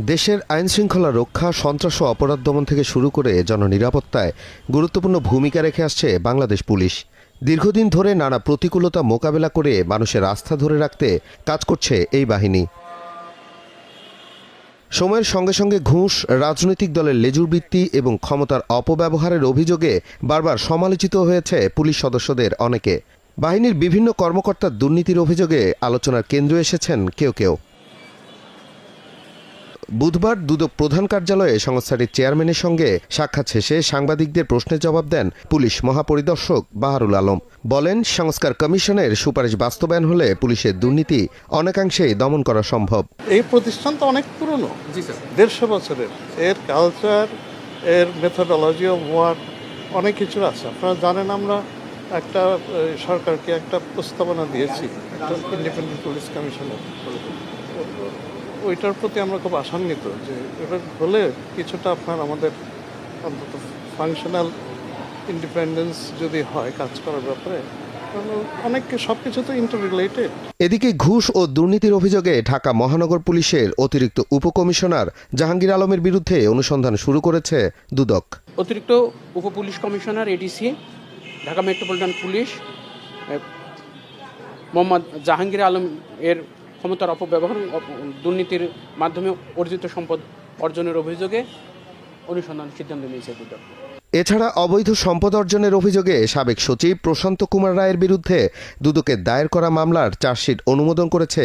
দেশের আইন শৃঙ্খলা রক্ষা, সন্ত্রাস ও অপরাধ দমন থেকে শুরু করে জননিরাপত্তায় গুরুত্বপূর্ণ ভূমিকা রেখে আসছে বাংলাদেশ পুলিশ। দীর্ঘদিন ধরে নানা প্রতিকূলতা মোকাবেলা করে মানুষের আস্থা ধরে রাখতে কাজ করছে এই বাহিনী। সময়ের সঙ্গে সঙ্গে ঘুষ, রাজনৈতিক দলের লেজুর বৃত্তি এবং ক্ষমতার অপব্যবহারের অভিযোগে বারবার সমালোচিত হয়েছে পুলিশ সদস্যদের অনেকে। বাহিনীর বিভিন্ন কর্মকর্তার দুর্নীতির অভিযোগে আলোচনার কেন্দ্রে এসেছেন কেউ কেউ। বুধবার দুদক প্রধান কার্যালয়ে সংস্থাটির চেয়ারম্যানের সঙ্গে সাক্ষাৎ শেষে সাংবাদিকদের প্রশ্নের জবাব দেন পুলিশ মহাপরিদর্শক বাহারুল আলম। বলেন সংস্কার কমিশনের সুপারিশ বাস্তবায়ন হলে পুলিশের দুর্নীতি অনেকাংশেই দমন করা সম্ভব। এই প্রতিষ্ঠান তো অনেক পুরনো। দেড়শো বছরের। এর কালচার এর মেথোডোলজি অফ ওয়ার্ক অনেক কিছু আছে। আপনারা জানেন আমরা একটা সরকারকে একটা প্রস্তাবনা দিয়েছি ইন্ডিপেন্ডেন্ট পুলিশ কমিশনের ওইটার প্রতি আমরা খুব আশান্বিত যে এটা হলে কিছুটা আপনার আমাদের অন্তত ফাংশনাল ইন্ডিপেন্ডেন্স যদি হয় কাজ করার ব্যাপারে অনেক সব কিছু তো ইন্টার রিলেটেড এদিকে ঘুষ ও দুর্নীতির অভিযোগে ঢাকা মহানগর পুলিশের অতিরিক্ত উপকমিশনার জাহাঙ্গীর আলমের বিরুদ্ধে অনুসন্ধান শুরু করেছে দুদক। অতিরিক্ত উপপুলিশ commissioner ADC Dhaka metropolitan police Mohammad Jahangir Alam এর ক্ষমতার অপব্যবহার দুর্নীতির মাধ্যমে অর্জিত সম্পদ অর্জনের অভিযোগে অনুসন্ধান সিদ্ধান্ত নিয়েছে দুদক। এছাড়া অবৈধ সম্পদ অর্জনের অভিযোগে সাবেক সচিব প্রশান্ত কুমার রায়ের বিরুদ্ধে দুদকের দায়ের করা মামলার চার্জশিট অনুমোদন করেছে